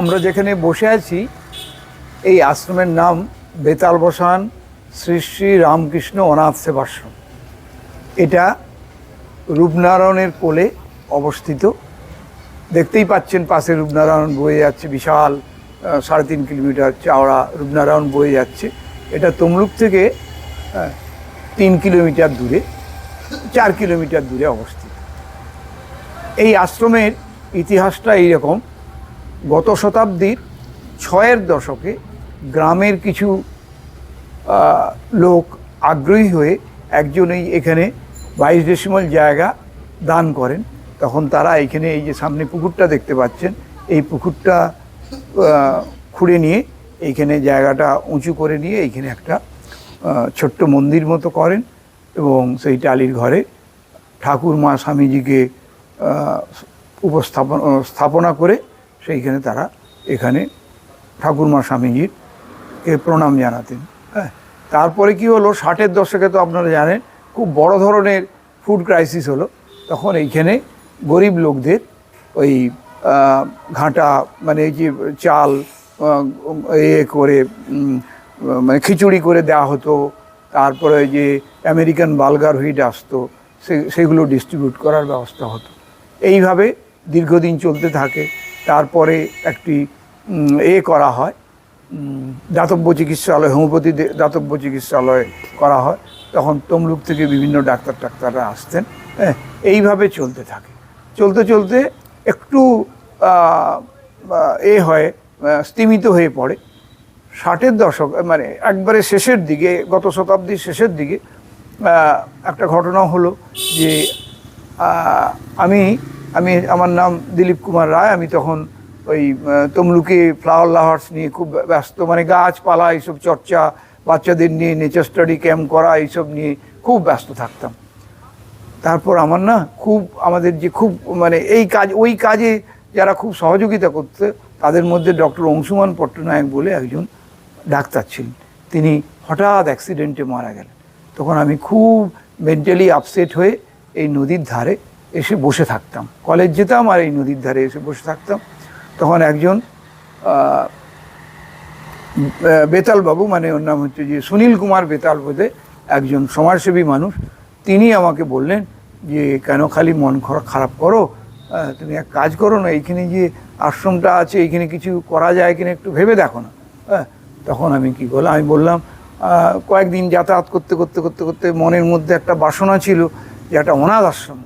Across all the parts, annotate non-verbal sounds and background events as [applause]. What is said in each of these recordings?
আমরা যেখানে বসে আছি, এই আশ্রমের নাম বেতাল বসান শ্রী শ্রী রামকৃষ্ণ অনাথ সেবাশ্রম। এটা রূপনারায়ণের কোলে অবস্থিত। দেখতেই পাচ্ছেন পাশে রূপনারায়ণ বয়ে যাচ্ছে, বিশাল সাড়ে তিন কিলোমিটার চাওড়া রূপনারায়ণ বয়ে যাচ্ছে। এটা তমলুক থেকে তিন কিলোমিটার দূরে, চার কিলোমিটার দূরে অবস্থিত। এই আশ্রমের ইতিহাসটা এইরকম গত শতাব্দীর ছয়ের দশকে গ্রামের কিছু লোক আগ্রহী হয়ে একজনই এখানে বাইশ ডেসিমাল জায়গা দান করেন। তখন তারা এখানে এই যে সামনে পুকুরটা দেখতে পাচ্ছেন, এই পুকুরটা খুঁড়ে নিয়ে এইখানে জায়গাটা উঁচু করে নিয়ে এইখানে একটা ছোট্ট মন্দির মতো করেন এবং সেই টালির ঘরে ঠাকুর মা স্বামীজিকে উপস্থাপন স্থাপনা করে সেইখানে তারা এখানে ঠাকুরমা স্বামীজির কে প্রণাম জানাতেন হ্যাঁ। তারপরে কি হলো, ষাটের দশকে তো আপনারা জানেন, খুব বড় ধরনের ফুড ক্রাইসিস হলো। তখন এইখানে গরিব লোকদের ওই ঘাঁটা মানে এই যে চাল এ করে মানে খিচুড়ি করে দেওয়া হতো। তারপরে ওই যে আমেরিকান বালগার হুইট আসতো, সে, সেগুলো ডিস্ট্রিবিউট করার ব্যবস্থা হতো। এইভাবে দীর্ঘদিন চলতে থাকে। তারপরে একটি এ করা হয়। দাতব্য চিকিৎসালয়, হোমিওপ্যাথি দাতব্য চিকিৎসালয় করা হয়। তখন তমলুক থেকে বিভিন্ন ডাক্তার টাক্তাররা আসতেন। হ্যাঁ এইভাবে চলতে থাকে। চলতে চলতে একটু এ হয় স্তিমিত হয়ে পড়ে। ষাটের দশক মানে একবারে শেষের দিকে, গত শতাব্দীর শেষের দিকে একটা ঘটনা হলো যে আমি আমি, আমার নাম দিলীপ কুমার রায়, আমি তখন ওই তমলুকে ফ্লাওয়ার লাভার্স নিয়ে খুব ব্যস্ত মানে গাছপালা, এইসব চর্চা, বাচ্চাদের নিয়ে নেচার স্টাডি ক্যাম্প করা, এইসব নিয়ে খুব ব্যস্ত থাকতাম। তারপর আমার না খুব, আমাদের যে খুব মানে এই কাজ, ওই কাজে যারা খুব সহযোগিতা করতে, তাদের মধ্যে ডক্টর অংশুমান পট্টনায়ক বলে একজন ডাক্তার ছিলেন। তিনি হঠাৎ অ্যাক্সিডেন্টে মারা গেলেন। তখন আমি খুব মেন্টালি আপসেট হয়ে এই নদীর ধারে এসে বসে থাকতাম। কলেজ যেতাম আর এই নদীর ধারে এসে বসে থাকতাম। তখন একজন বেতাল বাবু মানে ওর নাম হচ্ছে যে সুনীল কুমার বেতাল বোধে একজন সমাজসেবী মানুষ, তিনি আমাকে বললেন যে, কেন খালি মন খরা- খারাপ করো? তুমি এক কাজ করো না, এইখানে যে আশ্রমটা আছে, এইখানে কিছু করা যায় কিনা একটু ভেবে দেখো না। হ্যাঁ তখন আমি কি করলাম? আমি বললাম কয়েকদিন যাতায়াত করতে করতে করতে করতে মনের মধ্যে একটা বাসনা ছিল যে একটা অনাথ আশ্রম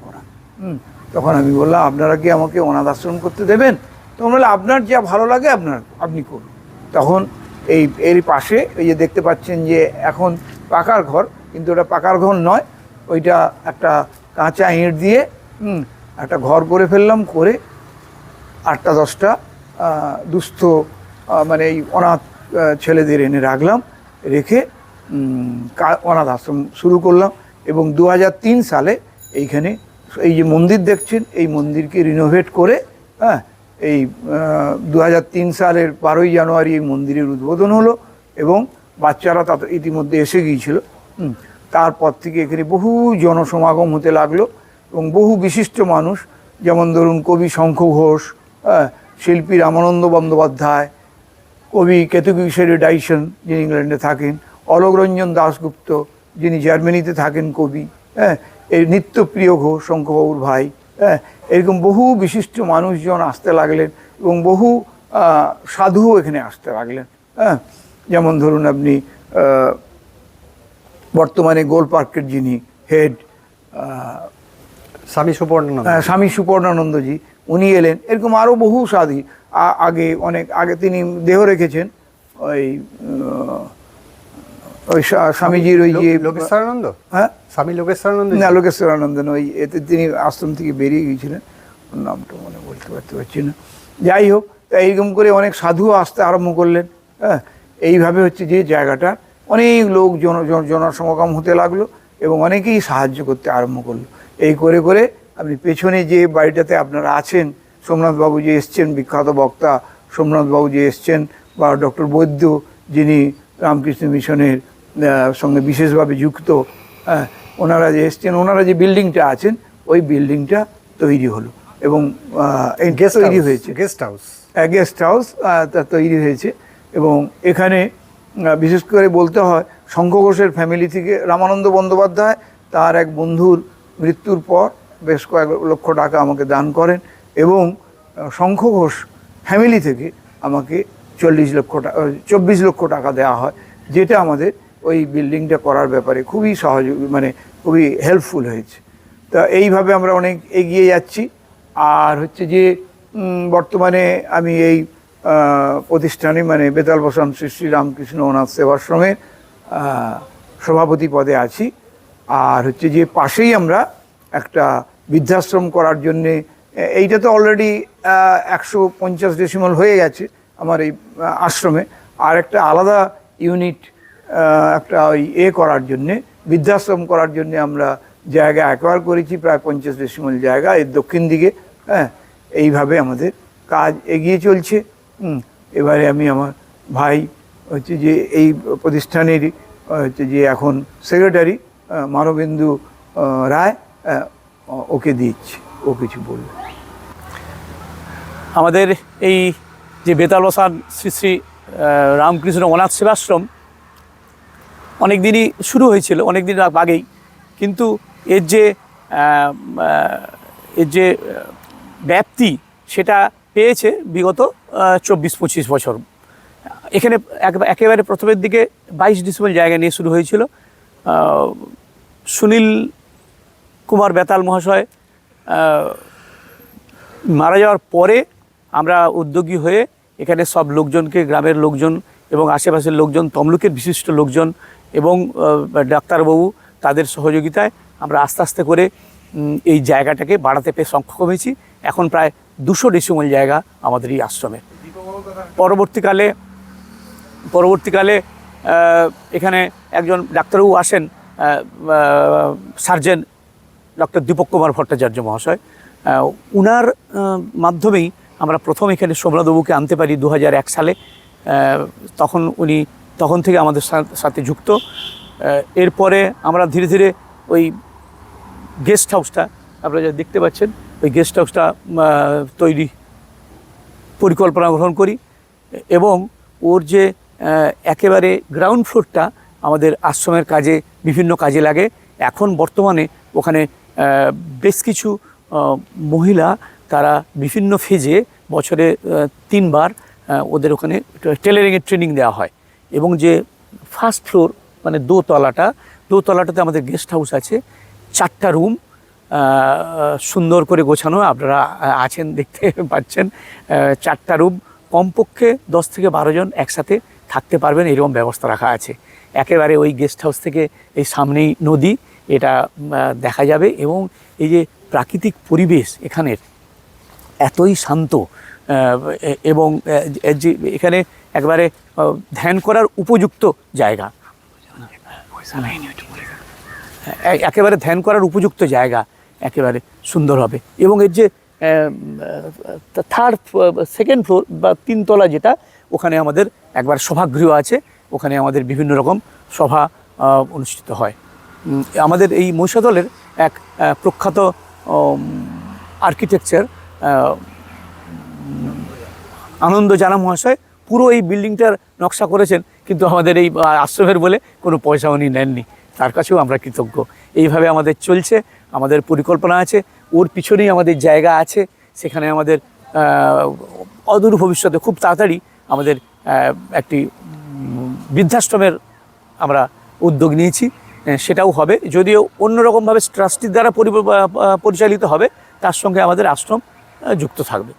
তখন আমি বললাম, আপনারা কি আমাকে অনাথ আশ্রম করতে দেবেন? তখন বললাম আপনার যা ভালো লাগে আপনার, আপনি করুন। তখন এই এর পাশে এই যে দেখতে পাচ্ছেন যে এখন পাকার ঘর, কিন্তু ওটা পাকার ঘর নয়, ওইটা একটা কাঁচা ইঁট দিয়ে একটা ঘর করে ফেললাম, করে আটটা, দশটা দুস্থ মানে এই অনাথ ছেলেদের এনে রাখলাম, রেখে অনাথ আশ্রম শুরু করলাম এবং দু হাজার তিন সালে এইখানে এই যে মন্দির দেখছেন এই মন্দিরকে রিনোভেট করে হ্যাঁ এই দু হাজার তিন সালের বারোই জানুয়ারি এই মন্দিরের উদ্বোধন হলো এবং বাচ্চারা তাতে ইতিমধ্যে এসে গিয়েছিল। তারপর থেকে এখানে বহু জনসমাগম হতে লাগল এবং বহু বিশিষ্ট মানুষ যেমন ধরুন কবি শঙ্খ ঘোষ হ্যাঁ, শিল্পী রামানন্দ বন্দ্যোপাধ্যায় কবি কেতুকিশোরী ডাইসন যিনি ইংল্যান্ডে থাকেন অলোক রঞ্জন দাশগুপ্ত যিনি জার্মানিতে থাকেন কবি হ্যাঁ এই নিত্যপ্রিয় ঘোষ শঙ্করবাবুর ভাই হ্যাঁ এরকম বহু বিশিষ্ট মানুষজন আসতে লাগলেন এবং বহু সাধুও এখানে আসতে লাগলেন হ্যাঁ। যেমন ধরুন আপনি বর্তমানে গোল পার্কের যিনি হেড স্বামী সুপর্ণানন্দ আহ, স্বামী সুপর্ণানন্দজি উনি এলেন। এরকম আরও বহু সাধী আগে অনেক আগে তিনি দেহ রেখেছেন ওই ওই স্বামীজির ওই যে লোকেশ্বরানন্দ? হ্যাঁ? স্বামী লোকেশ্বরানন্দ না লোকেশ্বরানন্দন ওই এতে তিনি আশ্রম থেকে বেরিয়ে গিয়েছিলেন। নামটা মনে বলতে পারতে পারছি না। যাই হোক এইরকম করে অনেক সাধু আসতে আরম্ভ করলেন হ্যাঁ? এইভাবে হচ্ছে যে জায়গাটা অনেক লোক জন জন- জনসমাগম হতে লাগল এবং অনেকেই সাহায্য করতে আরম্ভ করল। এই করে করে আপনি পেছনে যে বাড়িটাতে আপনারা আছেন সোমনাথবাবু যে এসছেন বিখ্যাত বক্তা সোমনাথবাবু যে এসছেন বা ডক্টর বৈদ্য যিনি রামকৃষ্ণ মিশনের সঙ্গে বিশেষভাবে যুক্ত হ্যাঁ ওনারা যে এসছেন ওনারা যে বিল্ডিংটা আছেন ওই বিল্ডিংটা তৈরি হলো এবং এই গেস্ট তৈরি হয়েছে। গেস্ট হাউস গেস্ট হাউস তা তৈরি হয়েছে এবং এখানে বিশেষ করে বলতে হয় শঙ্খ ঘোষের ফ্যামিলি থেকে রামানন্দ বন্দ্যোপাধ্যায় তার এক বন্ধুর মৃত্যুর পর বেশ কয়েক লক্ষ টাকা আমাকে দান করেন এবং শঙ্খ ঘোষ ফ্যামিলি থেকে আমাকে চল্লিশ লক্ষ টাকা চব্বিশ লক্ষ টাকা দেওয়া হয় যেটা আমাদের ওই বিল্ডিংটা করার ব্যাপারে খুবই সহযোগ মানে খুবই হেল্পফুল হয়েছে। তা এইভাবে আমরা অনেক এগিয়ে যাচ্ছি। আর হচ্ছে যে বর্তমানে আমি এই প্রতিষ্ঠানে মানে বেতাল বসান শ্রী শ্রী রামকৃষ্ণ অনাথ সেবাশ্রমের সভাপতি পদে আছি। আর হচ্ছে যে, পাশেই আমরা একটা বৃদ্ধাশ্রম করার জন্যে এইটা তো অলরেডি একশো পঞ্চাশ ডেসিমল হয়ে গেছে আমার এই আশ্রমে। আর একটা আলাদা ইউনিট একটা ওই এ করার জন্যে বৃদ্ধাশ্রম করার জন্যে আমরা জায়গা অ্যাকোয়ার করেছি প্রায় পঞ্চাশ ডেসিমল জায়গা এর দক্ষিণ দিকে। হ্যাঁ এইভাবে আমাদের কাজ এগিয়ে চলছে। এবারে আমি আমার ভাই হচ্ছে যে এই প্রতিষ্ঠানেরই আহ, হচ্ছে যে এখন সেক্রেটারি মানবেন্দু রায় ওকে দিচ্ছি ও কিছু বলবে। আমাদের এই যে বেতাল বসান শ্রী শ্রী রামকৃষ্ণ অনাথ সেবাশ্রম অনেক দিনই শুরু হয়েছিল অনেক দিন আগেই। কিন্তু এর যে এর যে ব্যাপ্তি সেটা পেয়েছে বিগত চব্বিশ পঁচিশ বছর। এখানে এক- একেবারে প্রথমের দিকে বাইশ ডিসেম্বর জায়গা নিয়ে শুরু হয়েছিল। সুনীল কুমার বেতাল মহাশয় মারা যাওয়ার পরে আমরা উদ্যোগী হয়ে এখানে সব লোকজনকে, গ্রামের লোকজন এবং আশেপাশের লোকজন, তমলুকের বিশিষ্ট লোকজন এবং ডাক্তারবাবু তাদের সহযোগিতায় আমরা আস্তে আস্তে করে এই জায়গাটাকে বাড়াতে পেয়ে সক্ষম হয়েছি। এখন প্রায় দুশো ডেসিমল জায়গা আমাদের এই আশ্রমে। পরবর্তীকালে পরবর্তীকালে এখানে একজন ডাক্তারবাবু আসেন সার্জেন ডক্টর দীপক কুমার ভট্টাচার্য মহাশয়। উনার মাধ্যমেই আমরা প্রথম এখানে সোমনাথবাবুকে আনতে পারি দু সালে। তখন উনি তখন থেকে আমাদের সাথে যুক্ত। এরপরে আমরা ধীরে ধীরে ওই গেস্ট হাউসটা আপনারা যা দেখতে পাচ্ছেন, ওই গেস্ট হাউসটা তৈরি, পরিকল্পনা গ্রহণ করি। এবং ওর যে একেবারে গ্রাউন্ড ফ্লোরটা আমাদের আশ্রমের কাজে, বিভিন্ন কাজে লাগে। এখন বর্তমানে ওখানে বেশ কিছু মহিলা তারা বিভিন্ন ফেজে বছরে তিনবার ওদের ওখানে টেলারিংয়ের ট্রেনিং দেওয়া হয়। এবং যে ফার্স্ট ফ্লোর মানে দোতলাটা, দোতলাটাতে আমাদের গেস্ট হাউস আছে। চারটা রুম সুন্দর করে গোছানো, আপনারা আছেন, দেখতে [laughs] পাচ্ছেন। চারটা রুম কমপক্ষে দশ থেকে বারো জন একসাথে থাকতে পারবেন, এরকম ব্যবস্থা রাখা আছে। একেবারে ওই গেস্ট হাউস থেকে এই সামনেই নদী, এটা দেখা যাবে এবং এই যে প্রাকৃতিক পরিবেশ এখানের এতই শান্ত এবং যে, এখানে একবারে ধ্যান করার উপযুক্ত জায়গা। একেবারে ধ্যান করার উপযুক্ত জায়গা একেবারে সুন্দর হবে। এবং এর যে থার্ড সেকেন্ড ফ্লোর বা তিনতলা যেটা, ওখানে আমাদের একবার সভাগৃহ আছে। ওখানে আমাদের বিভিন্ন রকম সভা অনুষ্ঠিত হয়। আমাদের এই মহিষাদলের এক প্রখ্যাত আর্কিটেকচার আনন্দ জানা মহাশয়। পুরো এই বিল্ডিংটার নকশা করেছেন, কিন্তু আমাদের এই আশ্রমের বলে কোনো পয়সা উনি নেননি। তার কাছেও আমরা কৃতজ্ঞ। এইভাবে আমাদের চলছে, আমাদের পরিকল্পনা আছে, ওর পিছনেই আমাদের জায়গা আছে, সেখানে আমাদের অদূর ভবিষ্যতে খুব তাড়াতাড়ি আমাদের একটি বৃদ্ধাশ্রমের আমরা উদ্যোগ নিয়েছি। সেটাও হবে। যদিও অন্যরকমভাবে ট্রাস্টির দ্বারা পরিচালিত হবে, তার সঙ্গে আমাদের আশ্রম যুক্ত থাকবে।